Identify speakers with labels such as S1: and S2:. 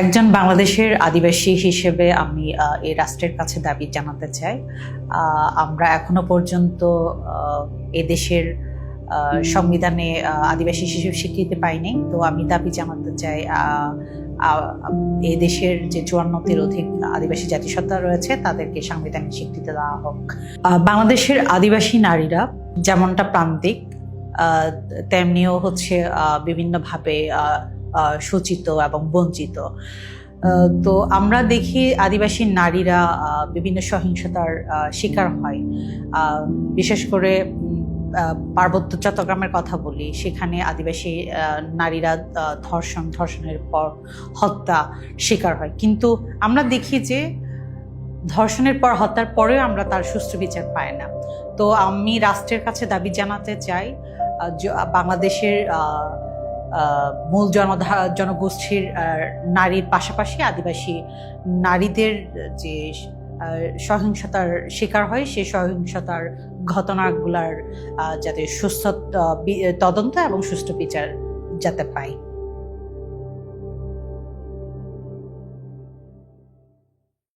S1: একজন বাংলাদেশের আদিবাসী হিসেবে আমি এই রাষ্ট্রের কাছে দাবি জানাতে চাই। আমরা এখনও পর্যন্ত এদেশের সংবিধানে আদিবাসী শিশু স্বীকৃতি পাইনি। তো আমি দাবি জানাতে চাই এই দেশের যে চুয়ান্নটির অধিক আদিবাসী জাতিসত্তা রয়েছে, তাদেরকে সাংবিধানিক স্বীকৃতি দেওয়া হোক। বাংলাদেশের আদিবাসী নারীরা যেমনটা প্রান্তিক তেমনিও হচ্ছে বিভিন্নভাবে শোচিত এবং বঞ্চিত। তো আমরা দেখি আদিবাসী নারীরা বিভিন্ন সহিংসতার শিকার হয়। বিশেষ করে পার্বত্য চট্টগ্রামের কথা বলি। সেখানে আদিবাসী নারীরা ধর্ষণ, ধর্ষণের পর হত্যা শিকার হয়। কিন্তু আমরা দেখি যে ধর্ষণের পর হত্যার পরেও আমরা তার সুষ্ঠু বিচার পাই না। তো আমি রাষ্ট্রের কাছে দাবি জানাতে চাই বাংলাদেশের মূল জনধা জনগোষ্ঠীর নারীর পাশাপাশি আদিবাসী নারীদের যে সহিংসতার শিকার হয়, সেই সহিংসতার ঘটনাগুলার যাতে সুস্থ তদন্ত এবং সুস্থ বিচার যাতে পায়।